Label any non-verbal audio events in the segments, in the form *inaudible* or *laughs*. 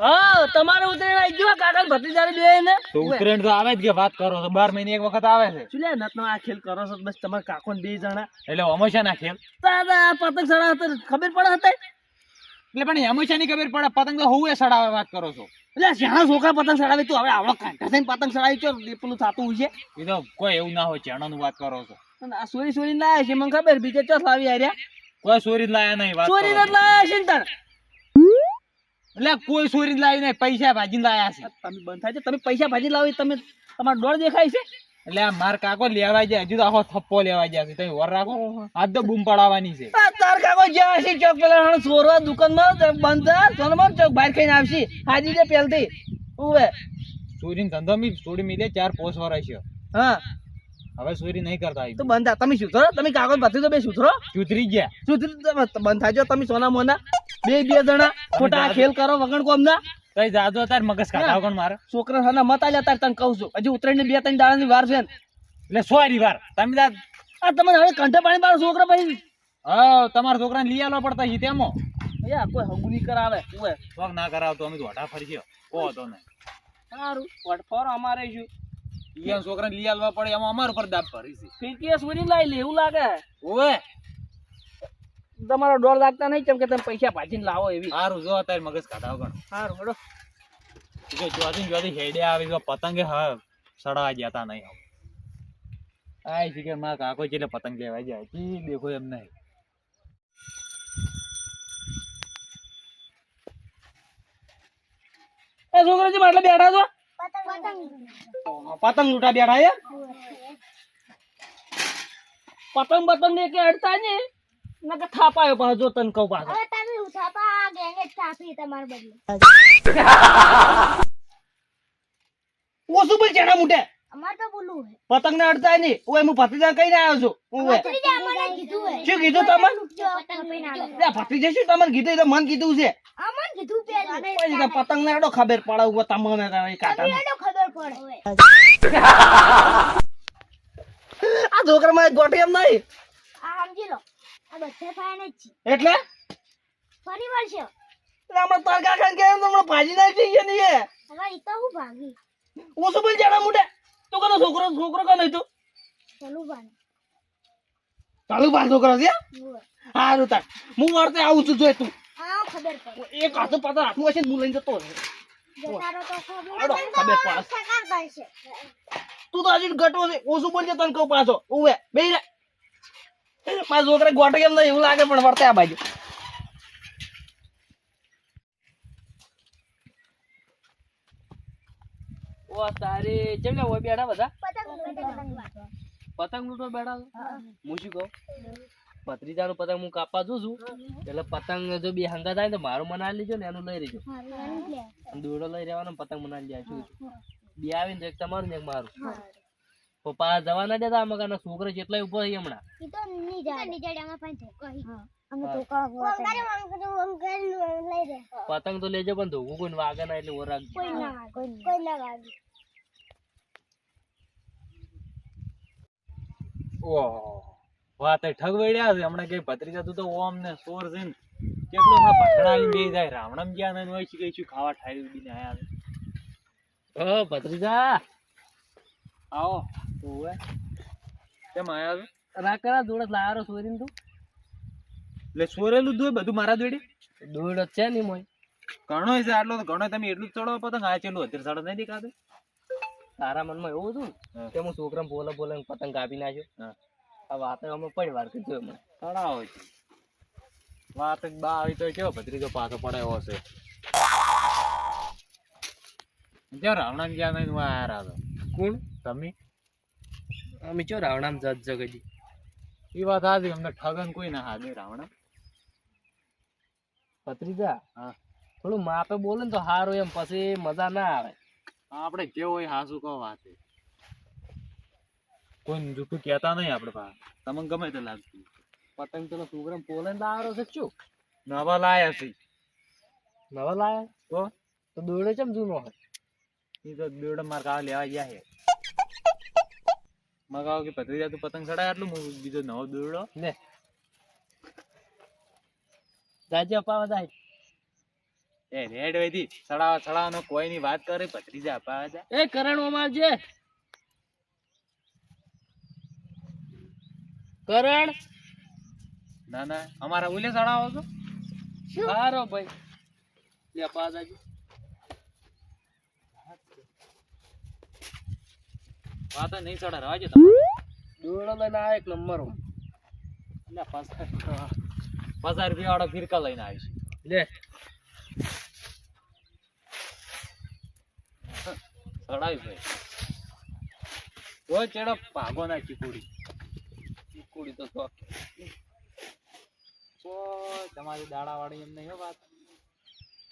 હા તમારે ઉતરીને આવી ગયો કાકા ભત્રીજાને બે ને તો ઉત્તરાયણ તો આવે જ કે વાત કરો તો બાર મહિને એક વખત આવે છે. શું લે આ ખેલ કરો છો? બસ તમારા કાકો ને બે જણા. એટલે હંમેશા ના ખેલ. તારા પતંગ સડા હતા ખબર પડે હતા? એટલે પણ હંમેશા ની ખબર પડે. પતંગ તો હું સડાવે વાત કરો છો. એટલે શા છોકરા પતંગ સડાવે તું? હવે આવડો કાંટા થઈને પતંગ સડાવી પેલું થતું હોય છે. એ તો કોઈ એવું ના હોય ચેણાનું વાત કરો છો. આ સોરી સોરી લાયા છે મને ખબર બીજે ચોથ લાવી આર્યા કોઈ સોરી લાયા નહીં વાત સોરી લાયા છે ને તાર. એટલે કોઈ સોરી લાવી નહીં પૈસા ભાજી લાયા છે. તમે બંધ થાય છે તમે પૈસા ભાજી લાવી તમે તમારો ડોળ દેખાય છે? એટલે આ માર કાકો લેવા જાય હજુ તો આખો થપ્પો લેવા જાય છે. તમે વર રાખો આજ તો બૂમ પડાવવાની છે. તાર કાકો જ્યાં હશે ચોક પેલા હણ સોરવા દુકાનમાં બંધ સોનમાં ચોક બહાર ખાઈને આવશે. હાજી જે પેલથી ઉવે. સોરી ધંધો મી સોડી મીલે ચાર પોસ વરાય છે હા. હવે સુરી નહીં કરતા તો બંધ તમે સુધરો? તમે કાગળ ભત્રી તો બે સુધરો? સુધરી ગયા. સુધરી બંધ થાય. તમે સોના મોના. બે બે જણા ખોટા ખેલ કરો વગણ કોમ ના? કઈ જાજો તાર મગજ કાઢાવ કોણ મારે? છોકરા સાના મત તાર તને કહું છું. હજી ઉતરાયણ બે ત્રણ દાડાની વાર છે ને. એટલે સોરી વાર. તમે આ તમને હવે કંઠે પાણી બાર છોકરા ભાઈ હા તમારા છોકરાને લઈ આલો પડતા હી. તેમો યા કોઈ હગુની કરાવે. ઓય શોખ ના કરાવ તો અમે તો ફરી ગયો. કો તો ને સારું વટફોર અમારે શું ઈયા છોકરાને લઈ આલવા પડે એમાં અમાર પર દાબ ભરી છે. પીટીએસ સુરી લઈ લે એવું લાગે. ઓવે તમારો ડોર લાગતા નહીં કેમ કે તમે પૈસા ભાજીને લાવો એવી. સારું જો અત્યારે મગજ કાઢાવ ગણ સારું બરો જો જોવાથી જોવાથી હેડે આવી તો પતંગે હા સડાવા જતા નહીં હવે આય છે કે મારા કાકો છે પતંગ લેવા જાય. કી દેખો એમ નહીં. એ છોકરાજી માટલે બેઠા છો? પતંગ લૂંટા બેઠા પતંગ પતંગ ને કે અડતા ને નકે થાપાયો પાછો જો તને કહું પાછો. હવે તમે ઉઠાપા ગેંગે થાપી તમાર બદલે. ઓછું બોલ ચેડા મુટે અમાર તો બોલવું હે પતંગ ને અડતા નહીં ઓય હું ભત્રીજા કહીને આવ્યો છું. ઓય ભત્રીજા અમને કીધું હે શું કીધું તમે પતંગ પૈન આલે લે ભત્રીજા શું તમને કીધું? તો મન કીધું છે. અમને કીધું પેલું. કોઈ તો પતંગ ને અડો ખબર પડે ઊભો તમને તારે કાંટા એનો ખબર પડે. *laughs* આ છોકરા માં ગોટી એમ નહીં. આ સમજી લો. આ બધે ફાયન જ છે. એટલે? ફરી વળશે હમણાં તાર કાકા કે હમણાં ભાજી નાખી છે નહીં હવે ઈ તો હું ભાગી? ઓછું બોલ જાડા મૂટે? તો કનો છોકરો છોકરો કનો તું? ચાલુ ભાન. ચાલુ ભાન છોકરો છે. સારું તાર. હું વર્તે આવું છું જોય તું. હા ખબર પડે. એક હાથો પાછળ હાથમાં હશે ને હું લઈને જતો રહે. તો તું હજી ઘટો છે. ઓછું બોલજે તને કઉ પાછો. ઉવે બે રે. મારા છોકરા ગોટે કેમ નહીં એવું લાગે પણ વર્તે આ બાજુ. ઓ તારે કેમ ને બેઠા બધા? પતંગ પતંગ લૂંટો બેઠા હું. શું કહું? ભત્રીજાનો પતંગ હું કાપવા જઉં છું એટલે પતંગ જો બે હંગા થાય તો મારું મનાવી લેજો ને એનું લઈ લેજો દોડો લે. અને દોરડો લઈ રહેવાનો પતંગ મનાવી લે શું બે આવીને એક તમારું ને એક મારું. પપ્પા જવા ના દેતા કાના છોકરો જેટલા ઊભો થઈ હમણાં. ઈ તો ની જાય. ની જાય અમે હા. લઈ રે પતંગ તો લેજો પણ ધોકું કોઈ વાગે ના એટલે ઓરાગ કોઈ ના કોઈ ના વાગે. ઓહો. વાત ઠગવડ્યા છે. હમણાં કઈ ભત્રીજા તું તો ઓમ ને સોર છે ને. કેટલો હમણાં પકડાવી બે જાય. રાવણમ ગયા ને હોય છે કઈ શું ખાવા ઠારી ઉડીને આયા છે. ઓ ભત્રીજા. આવો. ઓવે. કેમ આયા છો? રાકરા દોડત લાયારો સોરીને તું. એટલે સોરેલું દૂધ બધું મારા જોડે દોડ છે નહીં મોય. ઘણો છે આટલો તો ઘણો તમે એટલું જ ચડો પતંગ આ ચેલું અત્યારે ચડો નહીં દેખાતું તારા મનમાં એવું હતું કે હું છોકરા બોલે બોલે પતંગ કાપી નાખ્યો. આ વાત અમે પડી વાર કીધું એમને ચડાવો છે. વાત બા આવી તો કેવો ભત્રીજો પાછો પડાયો હશે. જ્યાં રાવણ જ્યાં નહીં હું આયા કોણ? તમે? અમે ચો રાવણામ જજ જગજી એ વાત હાજી અમને ઠગન કોઈ ના હાજે રાવણા પત્રીજા હા. થોડું માપે બોલે ને તો સારું એમ પછી મજા ના આવે. આપણે કેવું હોય હાસુ કહો વાત કોઈ જૂઠું કહેતા નહીં આપણે પા તમને ગમે તે લાગતું. પતંગ તો છોકરા બોલે ને લાવવાનો છે શું? નવા લાયા છે. નવા લાયા? તો તો દોડે ચમ જૂનો હોય? એ તો દોડે માર કાવ લેવા ગયા છે. મગાવ કે ભત્રીજા તું પતંગ ચડાય આટલું હું બીજો નવો દોરડો? લે. જાજે અપાવા જાય. એ રેડ વૈદી સડાવા સડાવાનો કોઈની વાત કરે ભત્રીજા અપાવા જાય. એ કરણ છે કરણ? ના ના અમારા ઉલે ચડાવો છો? સારો ભાઈ. લે પાસ આજો વાત નહીં ચડે રવાજો તમારે દોડો લઈને આ એક નંબર એટલે પચાસ રૂપિયા વાળો ફિરકા લઈને આવીશ. લે. ચડાવી ભાઈ. કોઈ ચેડો ભાગો ના ચીકુડી. ચીકુડી તો તો તમારી દાડા વાળી એમ નહીં વાત.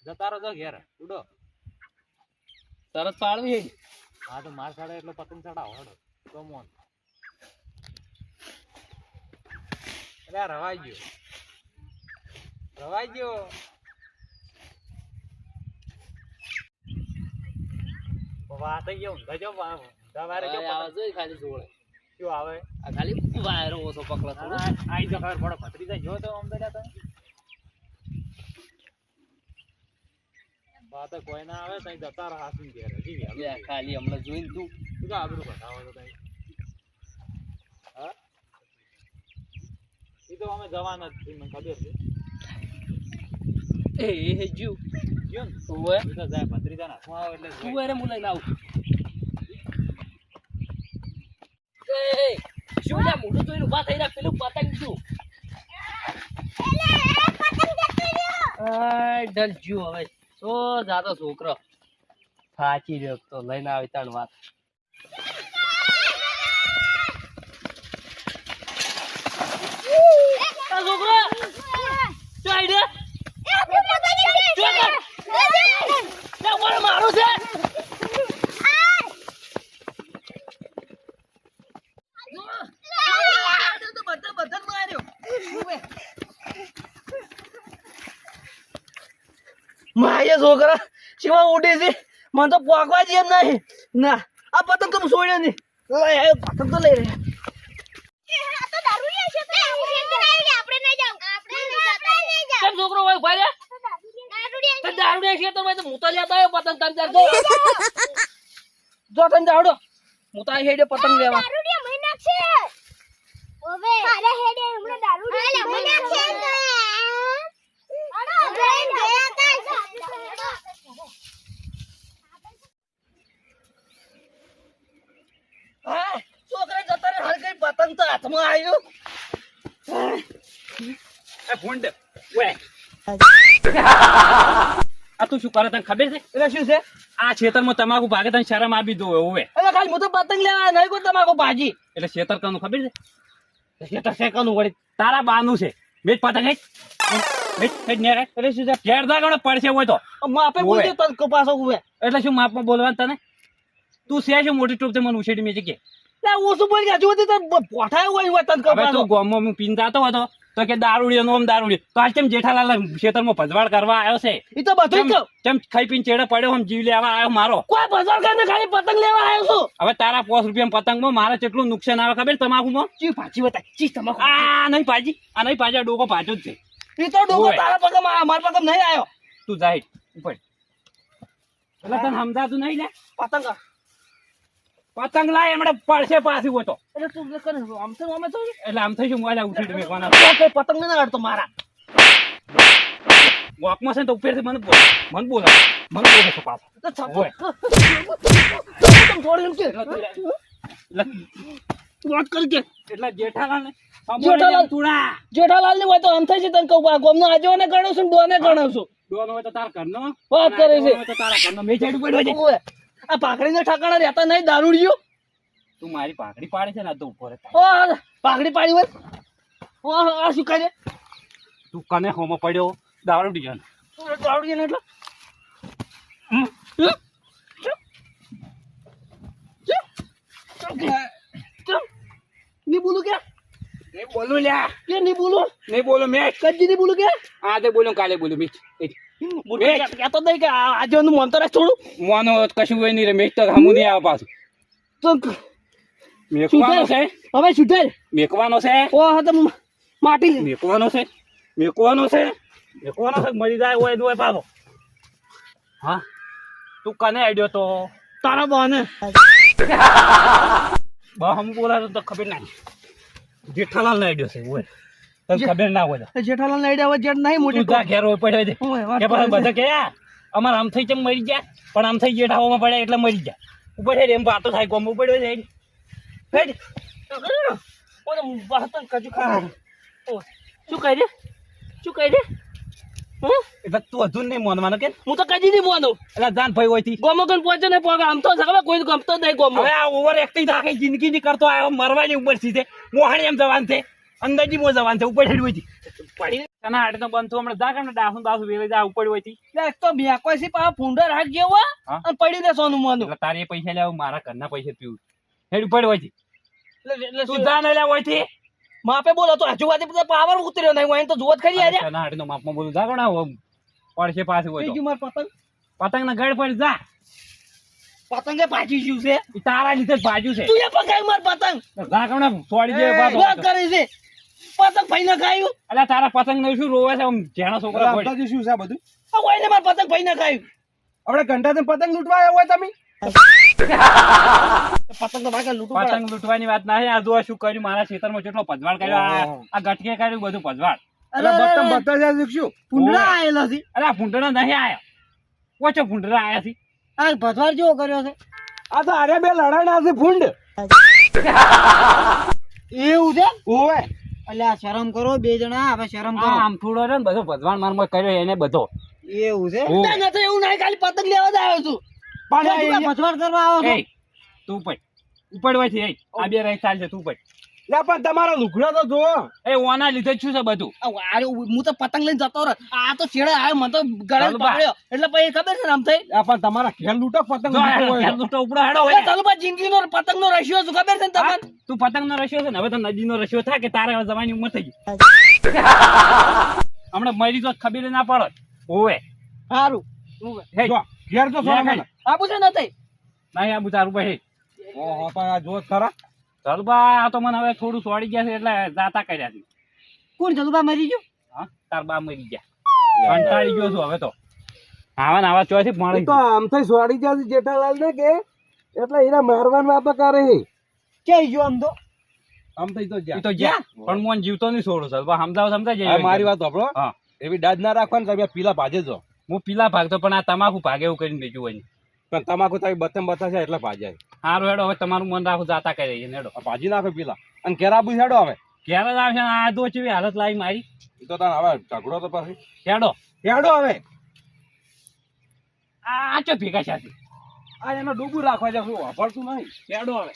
જતા રહો જો ઘેર. ઉડો. તરત પાડવી હા તો માર સાડે એટલે પતંગ ચડાવો હડો. કમોન અરે આ રવાઈ ગયો. રવાઈ ગયો. વાત થઈ ગયો ઊંધા જો સવારે જો પતંગ. ખાલી જોડે. શું આવે? આ ખાલી વાયરો ઓછો પકડો થોડો. આઈ જો ખબર પડો ભત્રીજા જો તો આમ તો જાતો વાત કોઈ ના આવે તઈ જતા રહા હાસું ઘેર. લે ખાલી હમણાં જોઈને તું. શું આબરૂ બતાવો તો તઈ? હા? એ તો અમે જવાના જ છીએ મને ખબર છે. એ હે ને? ઓવે તો જાય ભત્રીજાના હાથમાં આવે એટલે તું જોઈ. હું લઈને આવું. એ, એ, શું લે મોટું જોઈને ઊભા થઈ રહ્યા પેલું પતંગ શું ડલ જ્યુ હવે. તો જાતો છોકરો. સાચી રહ્યો તો લઈને આવી તાણ વાત આ છોકરો શું આઈડિયા મારું છે માય છોકરા શિવા ઉડે છે. મને તો પોકવા જ એમ નહીં. ના આ પતંગ તો છોડ્યો નહીં પતંગ તો લઈ રહ્યો છોકરો હોય ઊભા રે? તો દારૂડિયા છે તો હું તો લેતો આવ્યો પતંગ તમ જો. જો તને દાવડો હું તો પતંગ લેવા હા છોકરા જતા રે હાલ કઈ પતંગ તો હાથમાં આવ્યો ફોન દે ઓય. આ તું શું કરે તને ખબર છે? એટલે શું છે? આ ખેતરમાં તમાકુ ભાગે તને શરમ આપી દો હવે એટલે ખાલી હું તો પતંગ લેવા નહીં કોઈ તમાકો ભાજી. એટલે ખેતર કનું ખબર છે? ખેતર શેકાનું વળી. તારા બાનું છે. બેજ પતંગ. એટલે શું છે? ઘેર ગણો પડશે હોય તો. માપે. બોલજો તન કપાસો એટલે શું માપમાં બોલવાનું તને? તું છે શું મોટી ટૂંક મને ઉછેડી મેં કે? લે ઓછું બોલ ગયા જો તે પોઠાય હોય હોય તને ખબર તું ગામમાં હું પીને જાતો હતો. તો કે દારૂડી નોમ દારૂડી તો આજ કેમ જેઠાલાલ ખેતરમાં ભજવાડ કરવા આવ્યો છે? એ તો બધું કેમ ખાઈ પીને ચેડે પડ્યો આમ જીવ લેવા આવ્યો મારો? કોઈ બજાર કરીને ખાલી પતંગ લેવા આવ્યો છું. હવે તારા પોસ રૂપિયા પતંગમાં મારે કેટલું નુકસાન આવે ખબર તમાકુમાં? ચી પાછી બતાય. ચી તમાકુ. આ નહીં પાજી આ નહીં પાજી ડોકો પાછો જ છે. એ તો ડોકો તારા પગમ મારા પગમ નહીં આવ્યો. તું જાય ઉપર એટલે તને સમજાતું નહીં લે પતંગ. પતંગ લાય એમણે પડશે પાછી હોય એટલે તું આમ તો આમે તો એટલે આમ થઈ શું મોજા ઉઠી મેકવાના. તો કઈ પતંગ ના અડતો મારા. વોકમાં છે તો ઉપરથી મને બોલ. મને બોલ મને બોલ છે પાછો. તો છપ-. એમ કે? વાત કરી કે એટલે જેઠાલાલ ને જેઠાલાલ. તુડા જેઠાલાલની હોય તો આમ થઈ છે તને કહું ગોમનો આજો ને ગણું છું ડોને ગણું છું. ડોન હોય તો તારા ઘરનો. વાત કરે છે. તો તારા ઘરનો. મેં પડ્યો છે. આ પાઘડીના ઠાકાણા રહેતા નહીં દારૂડિયો. તું મારી પાઘડી પાડે છે ને તો ઉપર ઓ પાઘડી પાડી હોય. ઓ આ શું કરે? તું કને હોમો પડ્યો? દારૂડિયો ને. એટલે. ચમ. બોલું કે? નહીં બોલું લ્યા. કે ની બોલું? નહીં બોલું મેં કદી ની બોલું કે? આજે બોલું કાલે બોલું મેં કહેતો નહીં કે આજે હું મનતો રાખ થોડું. મોનો કશું હોય નહીં રે તો હમું નહીં આવે પાછું. તો મેકવાનો છે. હવે મેકવાનો છે. ઓ હા તો માટી મેકવાનો છે. મેકવાનો છે. મેકવાનો છે મરી જાય હોય હોય પાછો. હા? તું કને આડ્યો તો? તારા બહાને બા હમ બોલા તો ખબર ના જેઠાલાલ ને આડ્યો છે ઓય તને ખબર ના હોય તો. જેઠાલાલ નાઈડે હવે જેઠ નહીં મોટી તું ઘેર હોય પડ્યો છે. ઓય, વાત કે પછી બધા કે આ, આમ થઈ ચમ મરી ગયા. પણ આમ થઈ જેઠાઓમાં પડ્યા એટલે મરી ગયા. ઉપર એમ વાતો થાય કોમ પડ્યો છે હેડ. ઓને વાહતન કજુ ખા શું કહી દે શું કહી દે એટલે તું હજુ નહીં મોનવાનો કે? હું તો કદી નહીં બોલું એટલે જાન ભાઈ હોય ગોમો કન પહોંચે ને પોગે આમ તો સગળે કોઈ ગમતો નહીં ગોમો. હવે આ ઓવર એક્ટિંગ આખી જિંદગી ની કરતો આવ્યો મરવાની ઉપર સીધે મોહાણી એમ જવાન છે. અંદાજી મો જવાન છે ઉપર હેડ હોય પડી તને હાડે તો બંધ હમણાં જા કેમ ડાસું દાસું વેલે જા ઉપડી હોય એક તો બેકોય છે પાછા ફૂંડર હાથ જેવો અને પડી દે સોનું મોનું. તારે પૈસા લેવા મારા ઘરના પૈસા પીવું. હેડ ઉપડી હોય તું? જા ને લે હોયથી માપે બોલો તો હજુ વાતે પાવર ઉતર્યો નહીં હોય તો જોત ખરી આજે. તને હાડે તો માપમાં બોલું. જા કોણ આવો? પડશે પાછું હોય તો બીજું માર પતંગ. પતંગ ના ગળ પડ જા. પતંગે પાછી ગયું છે. તારા લીધે જ છે. તું એ પકડ માર પતંગ. જા છોડી દે. વાત કરે છે. પતંગ ભાઈ ના ખાયું અલા તારા પતંગનું શું રોવે છે? આમ જેણા છોકરા પડી. આપતાજી શું છે આ બધું? આ કોઈને માર પતંગ ભાઈ ના ખાયું આપણે ઘંટાથી પતંગ લૂંટવા આવ્યા હોય તમે? પતંગ તો ભાઈ લૂંટું પતંગ લૂંટવાની વાત ના છે. આ જો શું કર્યું? મારા ખેતરમાં કેટલો ભજવાડ કર્યો. આ-. ગટકે કર્યું બધું પજવાડ એટલે બતમ બતા આયેલા છે. અરે ભૂંડણા નહીં આયા. ઓછો ભૂંડરા આયા છે. આ ભથવાર જેવો કર્યો છે. આ તો અરે બે લડાણા છે ફૂંડ એવું છે? ઓવે. એટલે આ શરમ કરો બે જણા હવે શરમ કરો. આમ થોડો છે ને બધો માર મોય કર્યો એને બધો. એવું છે? ઓ. ના, ના એવું નહીં ખાલી પતંગ લેવા જ આવ્યો છું. પણ તું કરવા આવો છું? તું પણ ઉપડવાથી આ બે રહી ચાલશે તું પડ લે પણ તમારો લુગડો તો જુઓ. એ ઓના લીધે શું છે બધું? આ હું તો પતંગ લઈને જતો રહ્યો. આ તો છેડે આવ્યો મને તો ગળે ચાલો એટલે પછી ખબર છે આમ થઈ? પણ તમારા ઘેર લૂંટો પતંગ હોય. ને. રશિયો છું ખબર છે તમને? તું પતંગ નો રસ્યો છે ને હવે તો નદી નો રસ્યો થાય કે તારે હવે જવાની ઉંમર થઈ ગઈ. *laughs* હમણાં મરી તો ખબર ના પડે. ઓવે સારું હે. ઘેર તો. આપું છે ને નહીં આ તારું ભાઈ પણ આ જો ખરા. ચાલ બા આ તો મને હવે થોડું સોડી ગયા છે એટલે જાતા કર્યા છે. કોણ જલુબા મરી ગયો? હા તાર બા મરી ગયા. કંટાળી ગયો છું હવે તો. આવા ને આવા ચોથી પાણી તો આમ થઈ સોડી ગયા છે જેઠાલાલ ને કે એટલે એના મારવાની વાપા કરે કે ગયો આમ તો? આમ થઈ તો ઈ જ્યાં તો જ્યાં પણ મોન જીવતો નહીં છોડો બા સમજાવ સમજાય જાય મારી વાત આપણો હા. એવી દાદ ના રાખવાની તમે પીલા ભાજે જો હું પીલા ભાગતો પણ આ તમાકુ ભાગે એવું કરીને બીજું હોય પણ તમાકુ તમે બતમ બતા છે એટલે ભાજે સારું હેડો હવે તમારું મન રાખો જાતા કરી રહીએ હેડો. ભાજી નાખો પેલા. અને કેરાબુ હેડો હવે. ક્યારે જ આવશે આ દો ચેવી હાલત લાવી મારી. એ તો તને હવે ઝઘડો તો પછી. હેડો. હેડો હવે. આ ચો ભેગા છે? આ એનો ડૂબું રાખવા જશું વાપરતું નહીં? હેડો હવે.